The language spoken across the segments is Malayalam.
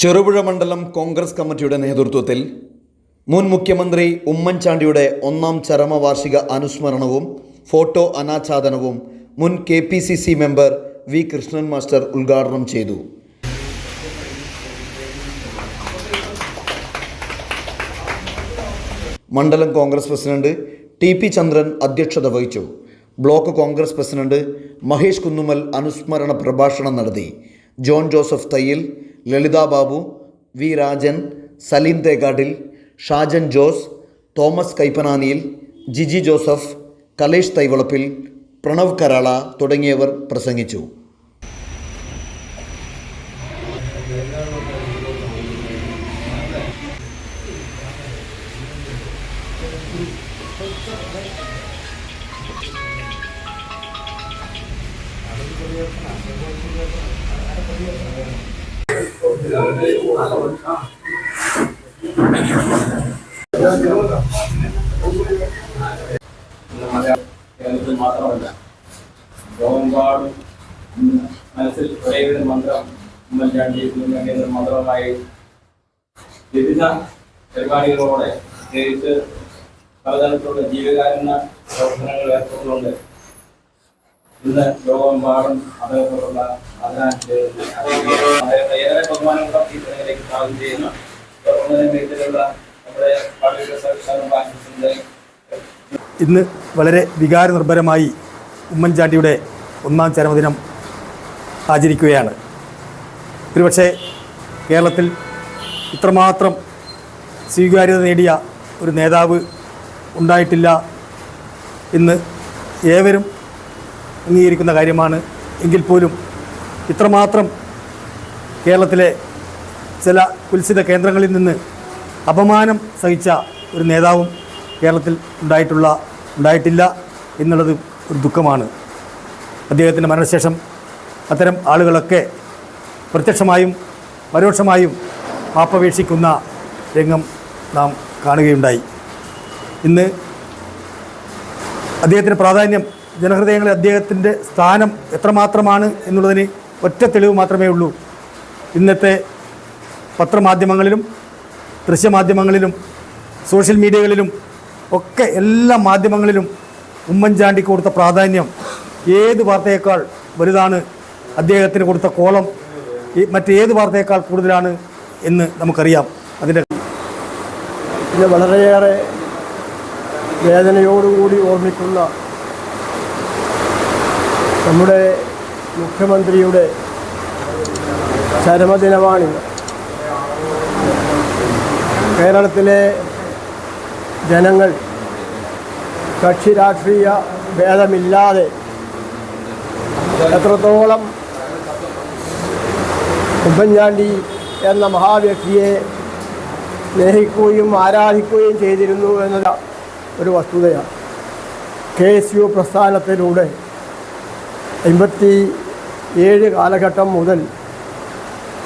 ചെറുപുഴ മണ്ഡലം കോൺഗ്രസ് കമ്മിറ്റിയുടെ നേതൃത്വത്തിൽ മുൻ മുഖ്യമന്ത്രി ഉമ്മൻചാണ്ടിയുടെ ഒന്നാം ചരമവാർഷിക അനുസ്മരണവും ഫോട്ടോ അനാച്ഛാദനവും മുൻ K P C C member V Krishnan master ഉദ്ഘാടനം ചെയ്തു. മണ്ഡലം Congress president T P Chandran അധ്യക്ഷത വഹിച്ചു. Block Congress president Mahesh Kunnumal അനുസ്മരണ പ്രഭാഷണം നടത്തി. John Joseph Thayyil Lalitha Babu V Rajan Saleem Thekkattil Shajan Jose Thomas Kaippananiyil Jiji Joseph Kalesh Thaivalappil Pranav Karala തുടങ്ങിയവർ പ്രസംഗിച്ചു. കേരളത്തിൽ മാത്രമല്ല ലോകമെമ്പാടും മനസ്സിൽ ഒരേ മന്ത്രം ഉമ്മൻചാണ്ടി എന്ന മന്ത്രമായി വിവിധ പരിപാടികളോടെ പ്രത്യേകിച്ച് പലതരത്തിലുള്ള ജീവകാരുണ്യ പ്രവർത്തനങ്ങൾ ഏർപ്പെട്ടുകൊണ്ട് ഇന്ന് ലോകമെമ്പാടും അദ്ദേഹത്തോടുള്ള അതിനാശയം അദ്ദേഹത്തെ ഏറെ ബഹുമാനമുള്ള ഈ ജനങ്ങളിലേക്ക് സ്വാഗതം ചെയ്യുന്നു നമ്മുടെ പാർട്ടിയുടെ സർവീസ് ബാങ്കിന്റെ ഇന്ന് വളരെ വികാരനിർഭരമായി ഉമ്മൻചാണ്ടിയുടെ ഒന്നാം ചരമദിനം ആചരിക്കുകയാണ്. ഒരുപക്ഷെ കേരളത്തിൽ ഇത്രമാത്രം സ്വീകാര്യത നേടിയ ഒരു നേതാവ് ഉണ്ടായിട്ടില്ല ഇന്ന് ഏവരും അംഗീകരിക്കുന്ന കാര്യമാണ്. എങ്കിൽ പോലും ഇത്രമാത്രം കേരളത്തിലെ ചില കുൽസിത കേന്ദ്രങ്ങളിൽ നിന്ന് അപമാനം സഹിച്ച ഒരു നേതാവും കേരളത്തിൽ ഉണ്ടായിട്ടുള്ള ഉണ്ടായിട്ടില്ല എന്നുള്ളത് ഒരു ദുഃഖമാണ്. അദ്ദേഹത്തിന്റെ മരണശേഷം അത്തരം ആളുകളൊക്കെ പ്രത്യക്ഷമായും പരോക്ഷമായും മാപ്പപേക്ഷിക്കുന്ന രംഗം നാം കാണുകയുണ്ടായി. ഇന്ന് അദ്ദേഹത്തിന്റെ പ്രാധാന്യം ജനഹൃദയങ്ങളിൽ അദ്ദേഹത്തിന്റെ സ്ഥാനം എത്രമാത്രമാണ് എന്നുള്ളതിന് ഒറ്റ തെളിവ് മാത്രമേ ഉള്ളൂ. ഇന്നത്തെ പത്രമാധ്യമങ്ങളിലും ദൃശ്യമാധ്യമങ്ങളിലും സോഷ്യൽ മീഡിയകളിലും ഒക്കെ എല്ലാ മാധ്യമങ്ങളിലും ഉമ്മൻചാണ്ടിക്ക് കൊടുത്ത പ്രാധാന്യം ഏത് വാർത്തയേക്കാൾ വലുതാണ് അദ്ദേഹത്തിന് കൊടുത്ത കോളം മറ്റേത് വാർത്തയേക്കാൾ കൂടുതലാണ് എന്ന് നമുക്കറിയാം. അതിന്റെ വളരെയേറെ വേദനയോടുകൂടി ഓർമ്മിക്കുന്ന നമ്മുടെ മുഖ്യമന്ത്രിയുടെ ചരമദിനമാണിന്ന് കേരളത്തിലെ ജനങ്ങൾ കക്ഷി രാഷ്ട്രീയ ഭേദമില്ലാതെ എത്രത്തോളം ഉമ്മൻചാണ്ടി എന്ന മഹാവ്യക്തിയെ സ്നേഹിക്കുകയും ആരാധിക്കുകയും ചെയ്തിരുന്നു എന്നത് ഒരു വസ്തുതയാണ്. കെ എസ് യു പ്രസ്ഥാനത്തിലൂടെ അമ്പത്തി ഏഴ് കാലഘട്ടം മുതൽ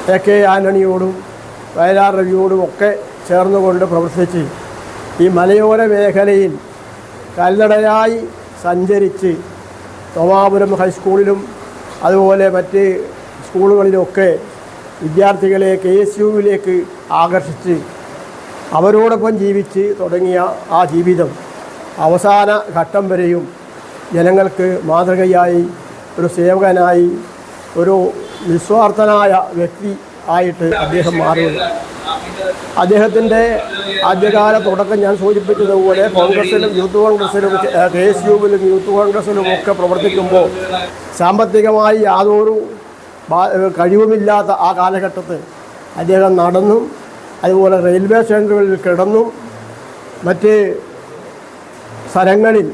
എ കെ ആന്റണിയോടും വയലാർ രവിയോടും ഒക്കെ ചേർന്നുകൊണ്ട് പ്രവർത്തിച്ച് ഈ മലയോര മേഖലയിൽ കല്ലടയായി സഞ്ചരിച്ച് തോമാപുരം ഹൈസ്കൂളിലും അതുപോലെ മറ്റ് സ്കൂളുകളിലൊക്കെ വിദ്യാർത്ഥികളെ കെ എസ് യുവിലേക്ക് ആകർഷിച്ച് അവരോടൊപ്പം ജീവിച്ച് തുടങ്ങിയ ആ ജീവിതം അവസാന ഘട്ടം വരെയും ജനങ്ങൾക്ക് മാതൃകയായി ഒരു സേവകനായി ഒരു നിസ്വാർത്ഥനായ വ്യക്തി ആയിട്ട് അദ്ദേഹം മാറിയത്. അദ്ദേഹത്തിന്റെ ആദ്യകാല തുടക്കം ഞാൻ സൂചിപ്പിച്ചതുപോലെ കോൺഗ്രസിലും യൂത്ത് കോൺഗ്രസിലും കെ എസ് യുവിലും യൂത്ത് കോൺഗ്രസിലും ഒക്കെ പ്രവർത്തിക്കുമ്പോൾ സാമ്പത്തികമായി യാതൊരു കഴിവുമില്ലാത്ത ആ കാലഘട്ടത്തിൽ അദ്ദേഹം നടന്നും അതുപോലെ റെയിൽവേ സ്റ്റേഷനുകളിൽ കിടന്നും മറ്റ് സ്ഥലങ്ങളിൽ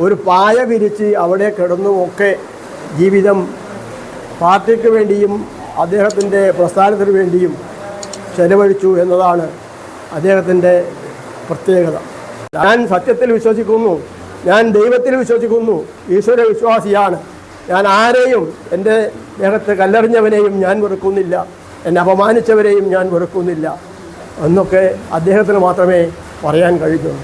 ഒരു പായ വിരിച്ച് അവിടെ കിടന്നുമൊക്കെ ജീവിതം പാർട്ടിക്ക് വേണ്ടിയും അദ്ദേഹത്തിന്റെ പ്രസ്ഥാനത്തിന് വേണ്ടിയും ചെലവഴിച്ചു എന്നതാണ് അദ്ദേഹത്തിന്റെ പ്രത്യേകത. ഞാൻ സത്യത്തിൽ വിശ്വസിക്കുന്നു. ഞാൻ ദൈവത്തിൽ വിശ്വസിക്കുന്നു. ഈശ്വര വിശ്വാസിയാണ്. ഞാൻ ആരെയും എന്റെ ദേഹത്ത് കല്ലെറിഞ്ഞവനെയും ഞാൻ വെറുക്കുന്നില്ല. എന്നെ അപമാനിച്ചവരെയും ഞാൻ വെറുക്കുന്നില്ല. എന്നൊക്കെ അദ്ദേഹത്തിന് മാത്രമേ പറയാൻ കഴിയൂ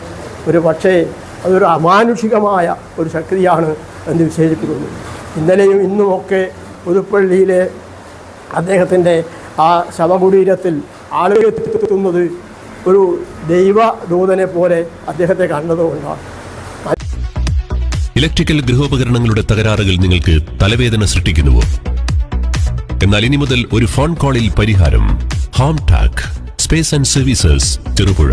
ഒരു പക്ഷേ അതൊരു അമാനുഷികമായ ഒരു ശക്തിയാണ് എന്ന് വിശേഷിപ്പിക്കുന്നു. ഇന്നലെയും ഇന്നുമൊക്കെ പുതുപ്പള്ളിയിലെ അദ്ദേഹത്തിന്റെ ആ ശവകുടീരത്തിൽ ആളുകൾ എത്തുന്നത് ഒരു ദൈവദൂതനെ പോലെ അദ്ദേഹത്തെ കണ്ടതുകൊണ്ടാണ്. ഇലക്ട്രിക്കൽ ഗൃഹോപകരണങ്ങളുടെ തകരാറുകൾ നിങ്ങൾക്ക് തലവേദന സൃഷ്ടിക്കുന്നുവോ? എന്നാൽ ഇനി മുതൽ ഒരു ഫോൺ കോളിൽ പരിഹാരം. Home tac space and services Cherupuzha.